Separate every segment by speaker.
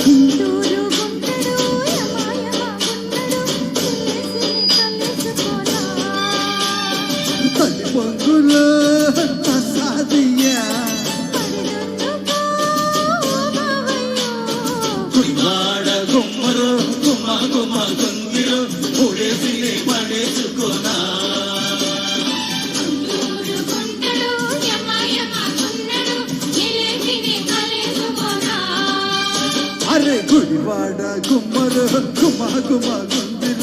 Speaker 1: గుంటూరు గుంటడు యమాయమ గుంటడు తెలిసి కలుసుకోనా
Speaker 2: తల్లి పొంగులో సాదియా
Speaker 1: పరిదొందుకో బావయ్యో
Speaker 2: గుడివాడ గుమ్మరు గుమ్మ గుమ్మ గుండిలో ముడేసిని పడేసుకున్నా. గుడివాడ గుమ్మర గుమ గుమ
Speaker 1: గుందిర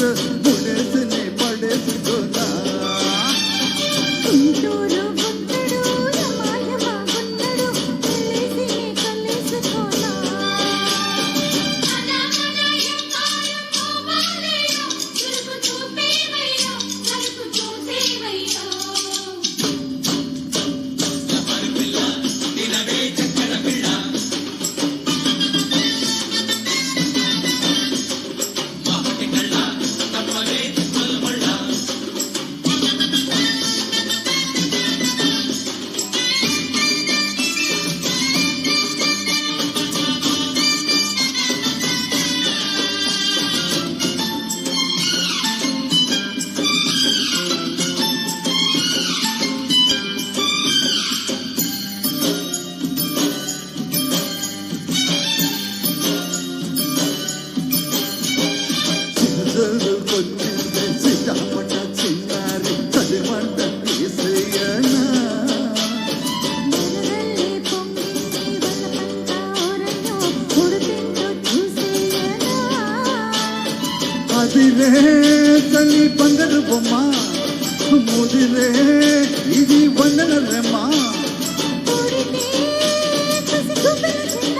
Speaker 1: కసి గుబ్బల చిన్న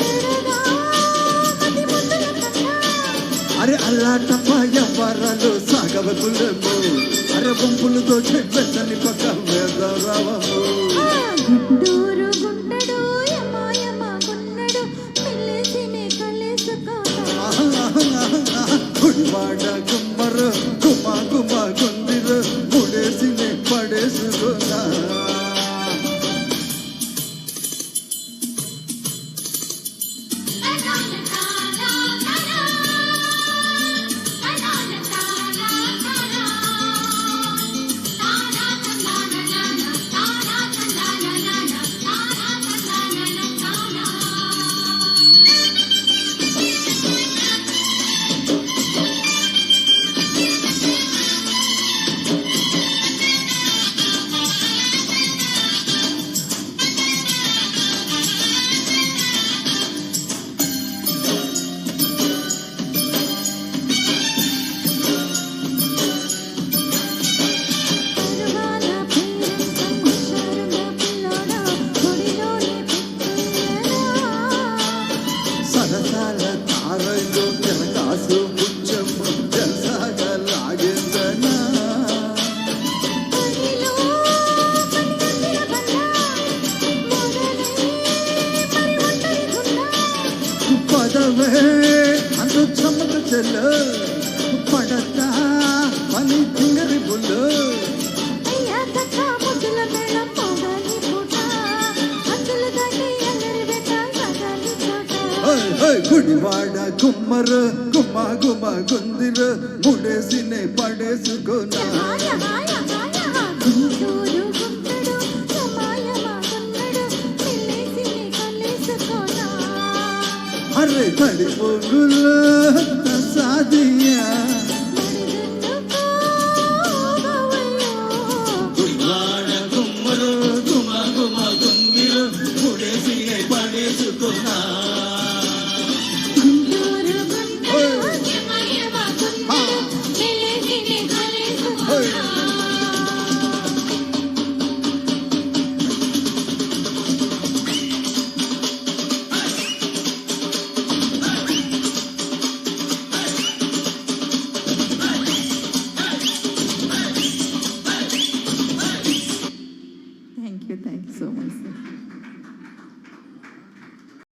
Speaker 1: చెడగా మతి ముద్దుల కన్న
Speaker 2: అరే అల్లాటప్ప ఎవ్వరాలు సాగవ కులము అరే బొంపులతో చెట్లని పక్క వేదరావము పదవే అందు చమ్మక చెల్ల పడతా పని తింగరి బుల్లు.
Speaker 1: అయ్యా కక్క ముద్దుల మేళం పోగాలి పూట అచ్చులు కలేసుకోనా
Speaker 2: అరే తడి పొగులు సాదియా